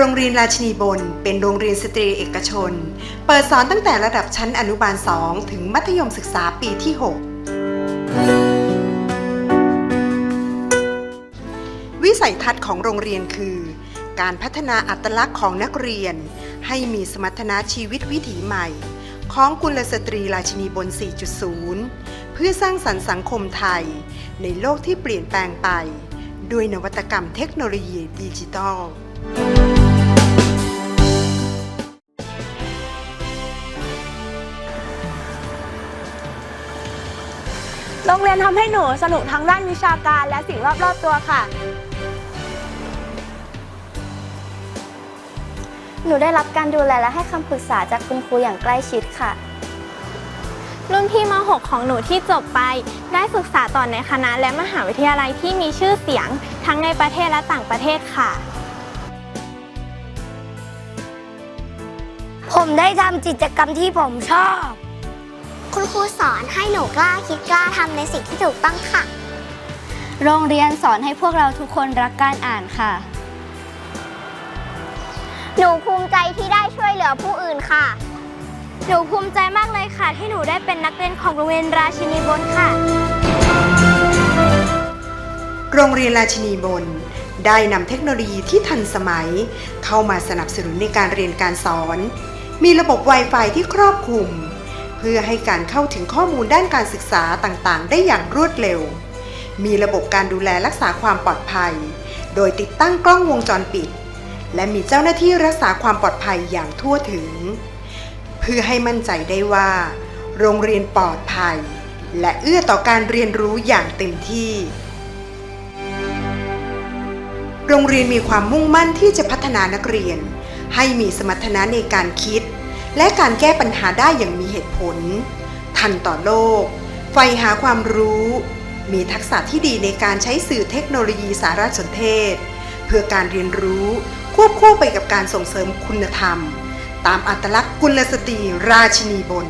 รงเรียนราชินีบนเป็นโรงเรียนสตรีเอกชน เปิดสอนตั้งแต่ระดับชั้นอนุบาล 2 ถึงมัธยมศึกษาปีที่ 6 วิสัยทัศน์ของโรงเรียนคือ การพัฒนาอัตลักษณ์ของนักเรียน ให้มีสมรรถนะชีวิตวิถีใหม่ ของกุลสตรีราชินีบน 4.0 เพื่อสร้างสรรค์สังคมไทย ในโลกที่เปลี่ยนแปลงไป ด้วยนวัตกรรมเทคโนโลยีดิจิทัล โรงเรียนทำให้หนูสนุกทั้งด้านวิชาการและสิ่งรอบๆตัวค่ะ หนูได้รับการดูแลและให้คำปรึกษาจากคุณครูอย่างใกล้ชิดค่ะ รุ่นพี่ม .6 ของหนูที่จบไป ได้ศึกษาต่อในคณะและมหาวิทยาลัยที่มีชื่อเสียง ทั้งในประเทศและต่างประเทศค่ะ ผมได้ทำกิจกรรมที่ผมชอบ คุณครูสอนให้หนูกล้าคิดกล้าทำในสิ่งที่ถูกต้องค่ะ โรงเรียนสอนให้พวกเราทุกคนรักการอ่านค่ะ หนูภูมิใจที่ได้ช่วยเหลือผู้อื่นค่ะ หนูภูมิใจมากเลยค่ะ ที่หนูได้เป็นนักเรียนของโรงเรียนราชินีบนค่ะ โรงเรียนราชินีบนได้นำเทคโนโลยีที่ทันสมัย เข้ามาสนับสนุนในการเรียนการสอน มีระบบ Wi-Fi ที่ครอบคลุม เพื่อให้การเข้าถึงข้อมูลด้านการศึกษาต่างๆ ได้อย่างรวดเร็ว มีระบบการดูแลรักษาความปลอดภัย โดยติดตั้งกล้องวงจรปิด และมีเจ้าหน้าที่รักษาความปลอดภัยอย่างทั่วถึง เพื่อให้มั่นใจได้ว่า โรงเรียนปลอดภัย และเอื้อต่อการเรียนรู้อย่างเต็มที่ โรงเรียนมีความมุ่งมั่นที่จะพัฒนานักเรียน ให้มีสมรรถนะในการคิด และการแก้ปัญหาได้อย่างมีเหตุผล ทันต่อโลกใฝ่หาความรู้ มีทักษะที่ดีในการใช้สื่อเทคโนโลยีสารสนเทศ เพื่อการเรียนรู้ควบคู่ไปกับการส่งเสริมคุณธรรม ตามอัตลักษณ์กุลสตรีราชินีบน